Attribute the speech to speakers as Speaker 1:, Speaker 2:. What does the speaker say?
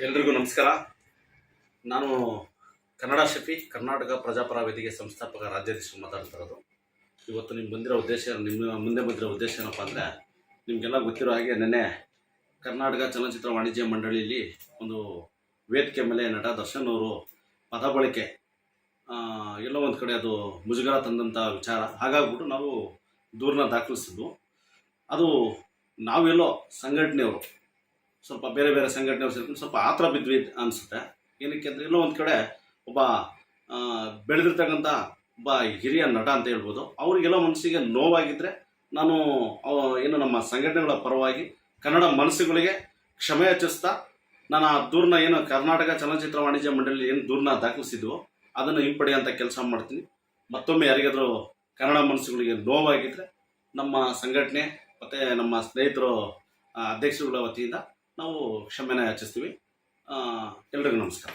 Speaker 1: ಎಲ್ರಿಗೂ ನಮಸ್ಕಾರ. ನಾನು ಕನ್ನಡ ಶಫಿ, ಕರ್ನಾಟಕ ಪ್ರಜಾಪರ ವೇದಿಕೆ ಸಂಸ್ಥಾಪಕ ರಾಜ್ಯಾಧೀಶರು ಮಾತಾಡ್ತಾ ಇರೋದು. ಇವತ್ತು ನಿಮ್ಗೆ ಬಂದಿರೋ ಉದ್ದೇಶ ನಿಮ್ಮ ಮುಂದೆ ಬಂದಿರೋ ಉದ್ದೇಶ ಏನಪ್ಪ ಅಂದರೆ, ನಿಮಗೆಲ್ಲ ಗೊತ್ತಿರೋ ಹಾಗೆ ನೆನ್ನೆ ಕರ್ನಾಟಕ ಚಲನಚಿತ್ರ ವಾಣಿಜ್ಯ ಮಂಡಳಿಯಲ್ಲಿ ಒಂದು ವೇದಿಕೆ ಮೇಲೆ ನಟ ದರ್ಶನ್ ಅವರು ಪದ ಬಳಕೆ ಎಲ್ಲೋ ಒಂದು ಕಡೆ ಅದು ಮುಜುಗರ ತಂದಂಥ ವಿಚಾರ. ಹಾಗಾಗ್ಬಿಟ್ಟು ನಾವು ದೂರನ್ನ ದಾಖಲಿಸಿದ್ವು. ಅದು ನಾವೆಲ್ಲೋ ಸಂಘಟನೆಯವರು ಸ್ವಲ್ಪ ಬೇರೆ ಬೇರೆ ಸಂಘಟನೆಗಳು ಸೇರ್ಕೊಂಡು ಸ್ವಲ್ಪ ಆತರ ಬಿದ್ವಿ ಅನಿಸುತ್ತೆ. ಏನಕ್ಕೆ ಅಂದರೆ ಇನ್ನೂ ಒಂದು ಕಡೆ ಒಬ್ಬ ಬೆಳೆದಿರ್ತಕ್ಕಂಥ ಒಬ್ಬ ಹಿರಿಯ ನಟ ಅಂತ ಹೇಳ್ಬೋದು. ಅವರಿಗೆಲ್ಲ ಮನಸ್ಸಿಗೆ ನೋವಾಗಿದ್ದರೆ ನಾನು ಏನು ನಮ್ಮ ಸಂಘಟನೆಗಳ ಪರವಾಗಿ ಕನ್ನಡ ಮನಸ್ಸುಗಳಿಗೆ ಕ್ಷಮೆ ಯಾಚಿಸ್ತಾ ನಾನು ಆ ದೂರನ್ನ ಏನು ಕರ್ನಾಟಕ ಚಲನಚಿತ್ರ ವಾಣಿಜ್ಯ ಮಂಡಳಿ ಏನು ದೂರನ್ನ ದಾಖಲಿಸಿದ್ವೋ ಅದನ್ನು ಹಿಂಪಡೆಯುವಂಥ ಕೆಲಸ ಮಾಡ್ತೀನಿ. ಮತ್ತೊಮ್ಮೆ ಯಾರಿಗಾದರೂ ಕನ್ನಡ ಮನಸ್ಸುಗಳಿಗೆ ನೋವಾಗಿದ್ದರೆ ನಮ್ಮ ಸಂಘಟನೆ ಮತ್ತು ನಮ್ಮ ಸ್ನೇಹಿತರು ಅಧ್ಯಕ್ಷರುಗಳ ವತಿಯಿಂದ ನಾವು ಕ್ಷಮೆನ ಯಾಚಿಸ್ತೀವಿ. ಎಲ್ರಿಗೂ ನಮಸ್ಕಾರ.